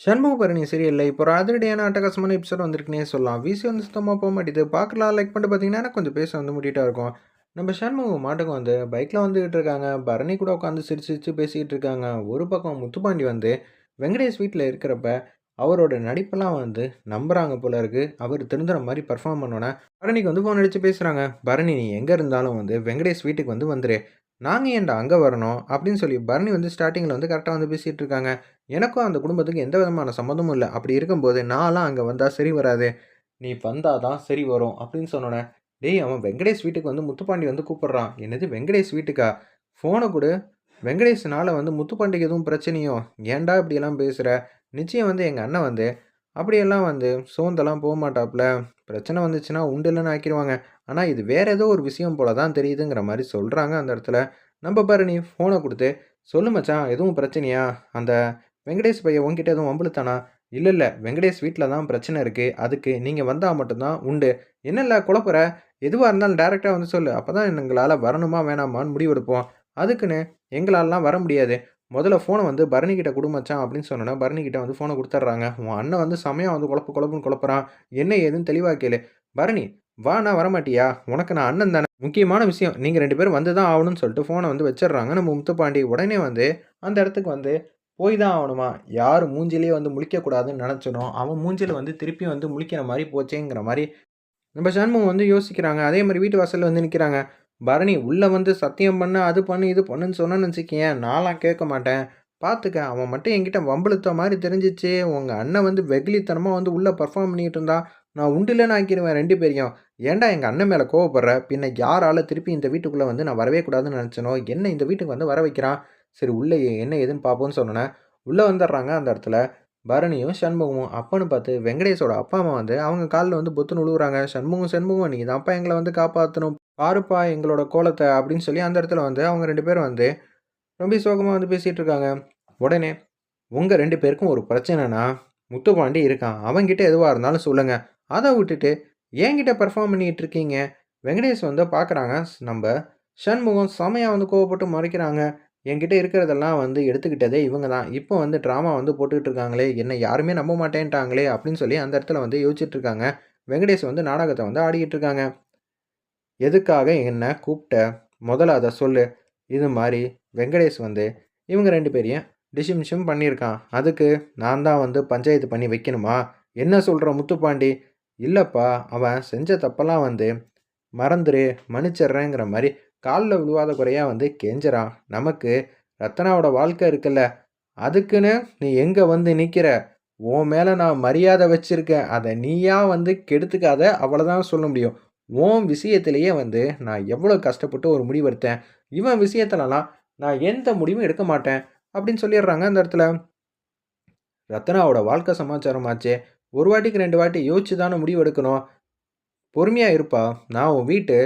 சண்முகபரணி சீரியலில் இப்போ ஒரு அதிரடியான அட்டகாசமான எபிசோட் வந்திருக்குனே சொல்லலாம். விசி வந்து சுத்தமாக போக மாட்டேது பார்க்கலாம். லைக் பண்ணிட்டு பார்த்தீங்கன்னா கொஞ்சம் பேச வந்து முடிட்டா இருக்கும். நம்ம சண்முகம் மாட்டுக்கு வந்து பைக்கில் வந்துக்கிட்டு இருக்காங்க. பரணி கூட உட்காந்து சிரிச்சு சிரிச்சு பேசிக்கிட்டு இருக்காங்க. ஒரு பக்கம் முத்துப்பாண்டி வந்து வெங்கடேஷ் வீட்டில் இருக்கிறப்ப அவரோட நடிப்பெல்லாம் வந்து நம்புகிறாங்க போல இருக்கு. அவர் திருந்துற மாதிரி பர்ஃபார்ம் பண்ணோன்னே பரணிக்கு வந்து ஃபோன் அடித்து பேசுகிறாங்க பரணி நீ எங்கே இருந்தாலும் வந்து வெங்கடேஷ் வீட்டுக்கு வந்து வந்துரு. நாங்கள் ஏன்டா அங்கே வரணும்? அப்படின்னு சொல்லி பரணி வந்து ஸ்டார்டிங்கில் வந்து கரெக்டாக வந்து பேசிகிட்டு இருக்காங்க. எனக்கும் அந்த குடும்பத்துக்கு எந்த விதமான சம்மந்தமும் இல்லை. அப்படி இருக்கும்போது நான்லாம் அங்கே வந்தால் சரி வராது. நீ வந்தால் தான் சரி வரும் அப்படின்னு சொன்னோன்னே டேய் அவன் வெங்கடேஷ் வீட்டுக்கு வந்து முத்துப்பாண்டி வந்து கூப்பிட்றான். என்னது வெங்கடேஷ் வீட்டுக்கா? ஃபோனை கொடு. வெங்கடேஷ்னால வந்து முத்துப்பாண்டிக்கு எதுவும் பிரச்சனையோ? ஏன்டா இப்படியெல்லாம் பேசுகிற நிச்சயம் வந்து எங்கள் அண்ணன் வந்து அப்படியெல்லாம் வந்து சோந்தெல்லாம் போக மாட்டாப்புல பிரச்சனை வந்துச்சுன்னா உண்டுலன்னு ஆக்கிடுவாங்க. ஆனால் இது வேறு ஏதோ ஒரு விஷயம் போல தான் தெரியுதுங்கிற மாதிரி சொல்கிறாங்க அந்த இடத்துல. நம்ம பாரு நீ ஃபோனை கொடுத்து சொல்லு மச்சான் எதுவும் பிரச்சனையா? அந்த வெங்கடேஷ் பையன் உங்ககிட்ட எதுவும் வம்புழுத்தானா? இல்லை இல்லை வெங்கடேஷ் வீட்டில் தான் பிரச்சனை இருக்குது அதுக்கு நீங்கள் வந்தால் மட்டும்தான் உண்டு. என்னல்ல குழப்பற? குழப்புற எதுவாக இருந்தாலும் டேரெக்டாக வந்து சொல்லு. அப்போ தான் எங்களால் வரணுமா வேணாமான்னு முடிவெடுப்போம் அதுக்குன்னு எங்களாலலாம் வர முடியாது. முதல்ல ஃபோனை வந்து பரணிக்கிட்ட குடும்பச்சான் அப்படின்னு சொன்னோன்னா பரணி கிட்ட வந்து ஃபோனை கொடுத்துட்றாங்க உன் அண்ணன் வந்து சமயம் வந்து குழப்பு குழப்புன்னு குழப்புறான். என்ன ஏதுன்னு தெளிவாக கேளு. பரணி வா நான் வரமாட்டியா? உனக்கு நான் அண்ணன் தானே. முக்கியமான விஷயம் நீங்கள் ரெண்டு பேரும் வந்து தான் ஆகணும்னு சொல்லிட்டு ஃபோனை வந்து வச்சிடுறாங்க. நம்ம முத்துப்பாண்டி உடனே வந்து அந்த இடத்துக்கு வந்து போய் தான் ஆகணுமா? யார் மூஞ்சிலே வந்து முழிக்கக்கூடாதுன்னு நினச்சனோ அவன் மூஞ்சில் வந்து திருப்பி வந்து முழிக்கிற மாதிரி போச்சேங்கிற மாதிரி நம்ம சண்முகம் வந்து யோசிக்கிறாங்க. அதே மாதிரி வீட்டு வாசலில் வந்து நிற்கிறாங்க பரணி உள்ளே வந்து சத்தியம் பண்ண அது பண்ணு இது பண்ணுன்னு சொன்னேன்னு வச்சுக்கேன் நான்லாம் கேட்க மாட்டேன். பார்த்துக்க அவன் மட்டும் என்கிட்ட வம்பளுத்த மாதிரி தெரிஞ்சிச்சு. உங்கள் அண்ணன் வந்து வெகுளித்தனமாக வந்து உள்ளே பர்ஃபார்ம் பண்ணிகிட்டு இருந்தா நான் உண்டிலன்னு ஆக்கிடுவேன் ரெண்டு பேரையும். ஏன்டா எங்கள் அண்ணன் மேலே கோவப்படுற? பின்ன யாரால திருப்பி இந்த வீட்டுக்குள்ளே வந்து நான் வரவே கூடாதுன்னு நினச்சனோ? என்ன இந்த வீட்டுக்கு வந்து வர வைக்கிறான்? சரி உள்ளே என்ன ஏதுன்னு பார்ப்போம்னு சொன்னேன் உள்ளே வந்துடுறாங்க அந்த இடத்துல. பரணியும் சண்முகமும் அப்பன்னு பார்த்து வெங்கடேஷோட அப்பா அம்மா வந்து அவங்க காலில் வந்து பொத்துன்னு உழுவுறாங்க சண்முகம் சண்முகம் நீ தான்ப்பா எங்களை வந்து காப்பாற்றணும் பாருப்பா எங்களோட கோலத்தை அப்படின்னு சொல்லி அந்த இடத்துல வந்து அவங்க ரெண்டு பேரும் வந்து ரொம்ப சோகமாக வந்து பேசிகிட்டு இருக்காங்க. உடனே உங்கள் ரெண்டு பேருக்கும் ஒரு பிரச்சனைனா? முத்துப்பாண்டி இருக்கான். அவன்கிட்ட எதுவாக இருந்தாலும் சொல்லுங்கள் அதை விட்டுட்டு என்கிட்ட பெர்ஃபார்ம் பண்ணிகிட்டு இருக்கீங்க வெங்கடேஷ் வந்து பார்க்குறாங்க நம்ம சண்முகம் செமையாக வந்து கோவப்பட்டு மறைக்கிறாங்க. என்கிட்ட இருக்கிறதெல்லாம் வந்து எடுத்துக்கிட்டதே இவங்க தான். இப்போ வந்து ட்ராமா வந்து போட்டுக்கிட்டு இருக்காங்களே என்னை யாருமே நம்ப மாட்டேன்ட்டாங்களே அப்படின்னு சொல்லி அந்த இடத்துல வந்து யோசிச்சுட்டு இருக்காங்க வெங்கடேஷ் வந்து நாடகத்தை வந்து ஆடிக்கிட்டு இருக்காங்க எதுக்காக என்ன கூப்பிட்ட? முதல்ல அதை சொல்லு. இது மாதிரி வெங்கடேஷ் வந்து இவங்க ரெண்டு பேரையும் டிசிமிஷம் பண்ணியிருக்கான். அதுக்கு நான் தான் வந்து பஞ்சாயத்து பண்ணி வைக்கணுமா? என்ன சொல்கிற முத்துப்பாண்டி? இல்லைப்பா அவன் செஞ்ச தப்பெல்லாம் வந்து மறந்துரு மன்னிச்சிட்றேங்கிற மாதிரி காலில் விழுவாத குறையாக வந்து கெஞ்சுறான். நமக்கு ரத்தனாவோட வாழ்க்கை இருக்குல்ல அதுக்குன்னு நீ எங்கே வந்து நிற்கிற உன் மேலே நான் மரியாதை வச்சுருக்கேன். அதை நீயா வந்து கெடுத்துக்காத அவ்வளோதான் சொல்ல முடியும். உன் விஷயத்திலேயே வந்து நான் எவ்வளோ கஷ்டப்பட்டு ஒரு முடிவெடுத்தேன். இவன் விஷயத்துலலாம் நான் எந்த முடிவும் எடுக்க மாட்டேன். அப்படின்னு சொல்லிடுறாங்க அந்த இடத்துல. ரத்னாவோட வாழ்க்கை சமாச்சாரம் ஆச்சு ஒரு வாட்டிக்கு ரெண்டு வாட்டி யோசிச்சு தானே முடிவு எடுக்கணும் பொறுமையாக இருப்பா. நான் உன் வீட்டு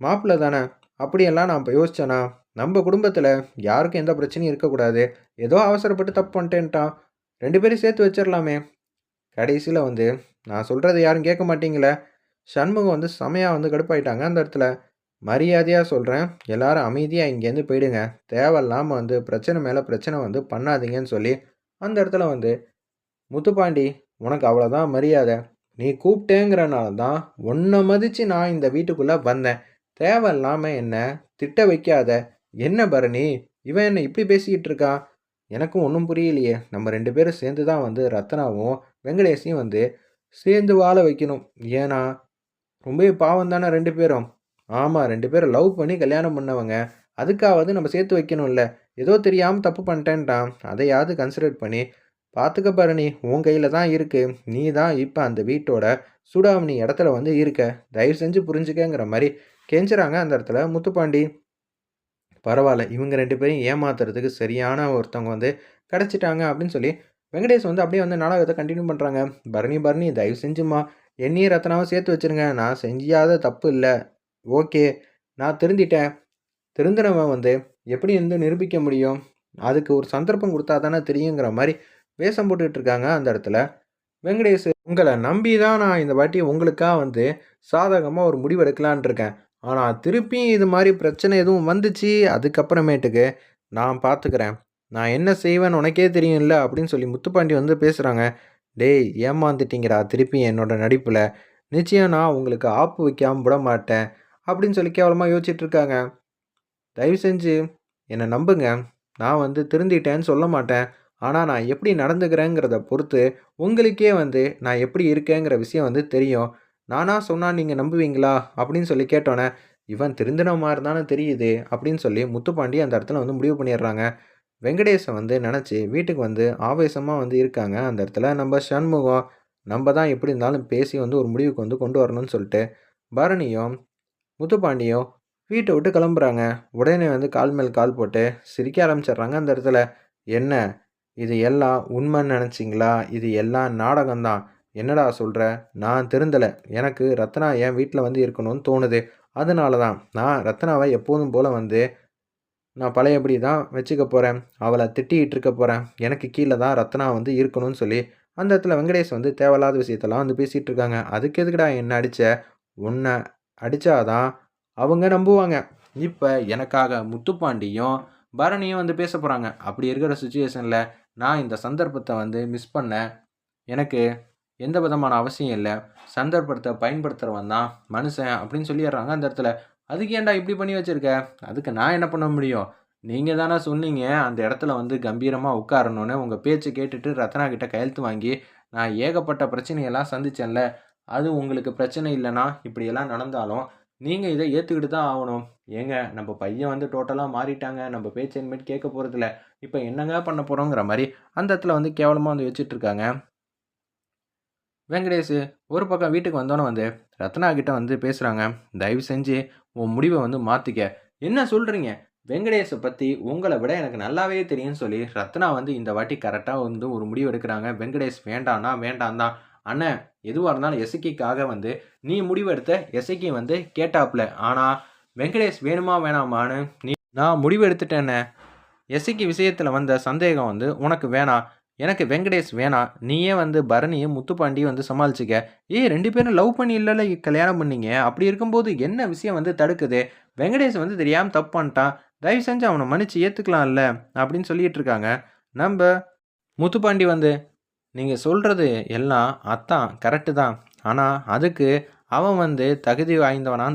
மாப்பிள்ளை தானே. அப்படியெல்லாம் நான் இப்போ யோசித்தேனா நம்ம குடும்பத்தில் யாருக்கும் எந்த பிரச்சனையும் இருக்கக்கூடாது. ஏதோ அவசரப்பட்டு தப்பு பண்ணிட்டேன்ட்டான். ரெண்டு பேரும் சேர்த்து வச்சிடலாமே கடைசியில் வந்து நான் சொல்கிறத யாரும் கேட்க மாட்டீங்களே? சண்முகம் வந்து செமையாக வந்து கடுப்பாயிட்டாங்க அந்த இடத்துல. மரியாதையாக சொல்கிறேன் எல்லாரும் அமைதியாக இங்கேருந்து போயிடுங்க. தேவையில்லாமல் வந்து பிரச்சனை மேலே பிரச்சனை வந்து பண்ணாதீங்கன்னு சொல்லி அந்த இடத்துல வந்து முத்துப்பாண்டி உனக்கு அவ்வளோதான் மரியாதை. நீ கூப்பிட்டேங்கிறனால தான் உன்னை மதித்து நான் இந்த வீட்டுக்குள்ளே வந்தேன். தேவையில்லாமல் என்ன திட்ட வைக்காத. என்ன பரணி? இவன் என்ன இப்படி பேசிக்கிட்டு இருக்கான் எனக்கும் ஒன்றும் புரியலையே. நம்ம ரெண்டு பேரும் சேர்ந்து தான் வந்து ரத்னாவும் வெங்கடேஷையும் வந்து சேர்ந்து வாழ வைக்கணும். ஏன்னா ரொம்பவே பாவம் தானே ரெண்டு பேரும். ஆமாம் ரெண்டு பேரும் லவ் பண்ணி கல்யாணம் பண்ணவங்க. அதுக்காவது நம்ம சேர்த்து வைக்கணும்ல. ஏதோ தெரியாமல் தப்பு பண்ணிட்டேன்ட்டான். அதையாவது கன்சிடர் பண்ணி பார்த்துக்க பரணி உன் கையில் தான் இருக்குது நீ தான் இப்போ அந்த வீட்டோட சூடாமணி இடத்துல வந்து இருக்க. தயவு செஞ்சு புரிஞ்சுக்கங்கிற மாதிரி கெஞ்சுறாங்க அந்த இடத்துல முத்துப்பாண்டி. பரவாயில்ல இவங்க ரெண்டு பேரும் ஏமாத்துறதுக்கு சரியான ஒருத்தவங்க வந்து கிடச்சிட்டாங்க அப்படின்னு சொல்லி வெங்கடேஷ் வந்து அப்படியே வந்து நாடகத்தை கண்டினியூ பண்ணுறாங்க பரணி பரணி தயவு செஞ்சுமா என்னையும் ரத்னாவும் சேர்த்து வச்சுருங்க. நான் செஞ்சாத தப்பு இல்லை. ஓகே நான் திருந்திட்டேன். திருந்தினவன் வந்து எப்படி வந்து நிரூபிக்க முடியும்? அதுக்கு ஒரு சந்தர்ப்பம் கொடுத்தா தானே தெரியுங்கிற மாதிரி வேஷம் போட்டுக்கிட்டு இருக்காங்க அந்த இடத்துல. வெங்கடேஷ் உங்களை நம்பி தான் நான் இந்த வாட்டி உங்களுக்காக வந்து சாதகமாக ஒரு முடிவு எடுக்கலான் இருக்கேன். ஆனால் திருப்பி இது மாதிரி பிரச்சனை எதுவும் வந்துச்சு அதுக்கப்புறமேட்டுக்கு நான் பார்த்துக்கிறேன் நான் என்ன செய்வேன்னு உனக்கே தெரியும்ல அப்படின்னு சொல்லி முத்துப்பாண்டி வந்து பேசுகிறாங்க டேய் ஏமாந்துட்டீங்கடா திருப்பி என்னோட நடிப்பில். நிச்சயம் நான் உங்களுக்கு ஆப்பு வைக்காமல் விட மாட்டேன் அப்படின்னு சொல்லி கேவலமாக யோசிச்சிட்டுருக்காங்க தயவு செஞ்சு என்னை நம்புங்க. நான் வந்து திருந்திட்டேன்னு சொல்ல மாட்டேன். ஆனால் நான் எப்படி நடந்துக்கிறேங்கிறத பொறுத்து உங்களுக்கே வந்து நான் எப்படி இருக்கேங்கிற விஷயம் வந்து தெரியும். நானாக சொன்னால் நீங்கள் நம்புவீங்களா? அப்படின்னு சொல்லி கேட்டோன்னே இவன் திருந்தின மாதிரி தானே தெரியுது அப்படின்னு சொல்லி முத்துப்பாண்டி அந்த இடத்துல வந்து முடிவு பண்ணிடுறாங்க. வெங்கடேஷை வந்து நினச்சி வீட்டுக்கு வந்து ஆவேசமாக வந்து இருக்காங்க. அந்த இடத்துல நம்ம சண்முகம் நம்ம தான் எப்படி இருந்தாலும் பேசி வந்து ஒரு முடிவுக்கு வந்து கொண்டு வரணும்னு சொல்லிட்டு பரணியும் முத்துப்பாண்டியும் வீட்டை விட்டு கிளம்புறாங்க. உடனே வந்து கால் மேல் கால் போட்டு சிரிக்க ஆரம்பிச்சிடுறாங்க அந்த இடத்துல. என்ன? இது எல்லாம் உண்மைன்னு நினச்சிங்களா? இது எல்லாம் நாடகம்தான். என்னடா சொல்கிற நான் திருந்தலை. எனக்கு ரத்னா என் வீட்டில் வந்து இருக்கணும்னு தோணுது. அதனால தான் நான் ரத்னாவை எப்போதும் போல் வந்து நான் பழையபடி தான் வச்சுக்க போகிறேன் அவளை திட்டிகிட்டு இருக்க போகிறேன் எனக்கு கீழே தான் ரத்னா வந்து இருக்கணும்னு சொல்லி அந்த இடத்துல வெங்கடேஷ் வந்து தேவையில்லாத விஷயத்தெல்லாம் வந்து பேசிகிட்டு இருக்காங்க. அதுக்கு எதுக்குடா என்ன அடித்த உன்னை அடித்தாதான் அவங்க நம்புவாங்க. இப்போ எனக்காக முத்துப்பாண்டியும் பரணியும் வந்து பேச போகிறாங்க அப்படி இருக்கிற சுச்சுவேஷனில் நான் இந்த சந்தர்ப்பத்தை வந்து மிஸ் பண்ணேன் எனக்கு எந்த விதமான அவசியம் இல்லை. சந்தர்ப்பத்தை பயன்படுத்துகிறவன் தான் மனுஷன் அப்படின்னு சொல்லிடுறாங்க அந்த இடத்துல. அதுக்கு ஏன்டா இப்படி பண்ணி வச்சுருக்க? அதுக்கு நான் என்ன பண்ண முடியும்? நீங்கள் தானே சொன்னீங்க. அந்த இடத்துல வந்து கம்பீரமாக உட்காரணுன்னு உங்கள் பேச்சை கேட்டுட்டு ரத்னா கிட்ட கையெழுத்து வாங்கி நான் ஏகப்பட்ட பிரச்சனையெல்லாம் சந்திச்சேன்ல. அது உங்களுக்கு பிரச்சனை இல்லைன்னா இப்படியெல்லாம் நடந்தாலும் நீங்கள் இதை ஏற்றுக்கிட்டு தான் ஆகணும். ஏங்க நம்ம பையன் வந்து டோட்டலாக மாறிட்டாங்க. நம்ம பேச்சு இனிமேட் கேட்க போகிறதில்ல இப்போ என்னங்க பண்ண போகிறோங்கிற மாதிரி அந்த இடத்துல வந்து கேவலமாக வந்து வச்சுட்ருக்காங்க வெங்கடேஷ் ஒரு பக்கம் வீட்டுக்கு வந்தோன்னே வந்து ரத்னா கிட்ட வந்து பேசுகிறாங்க தயவு செஞ்சு உன் முடிவை வந்து மாற்றிக்க என்ன சொல்கிறீங்க வெங்கடேஷை பற்றி உங்களை விட எனக்கு நல்லாவே தெரியும்னு சொல்லி ரத்னா வந்து இந்த வாட்டி கரெக்டாக வந்து ஒரு முடிவு எடுக்கிறாங்க. வெங்கடேஷ் வேண்டாம்னா வேண்டாம் தான் அண்ணன் எதுவாக இருந்தாலும் எசைக்காக வந்து நீ முடிவெடுத்த எஸ்ஐக்கி வந்து கேட்டாப்ல ஆனால் வெங்கடேஷ் வேணுமா வேணாமான்னு நீ நான் முடிவு எடுத்துட்டேன்னே விஷயத்தில் வந்த சந்தேகம் வந்து உனக்கு வேணாம் எனக்கு வெங்கடேஷ் வேணாம் நீயே வந்து பரணியும் முத்துப்பாண்டியும் வந்து சமாளிச்சுக்க. ஏய் ரெண்டு பேரும் லவ் பண்ணி இல்லைல்ல கல்யாணம் பண்ணீங்க. அப்படி இருக்கும்போது என்ன விஷயம் வந்து தடுக்குது? வெங்கடேஷ் வந்து தெரியாமல் தப்பு பண்ணிட்டான். தயவு செஞ்சு அவனை மன்னிச்சு ஏற்றுக்கலாம்ல அப்படின்னு சொல்லிட்டு இருக்காங்க. நம்ம முத்துப்பாண்டி வந்து நீங்கள் சொல்கிறது எல்லாம் அத்தான் கரெக்டு தான். ஆனால் அதுக்கு அவன் வந்து தகுதி வாய்ந்தவனான்னு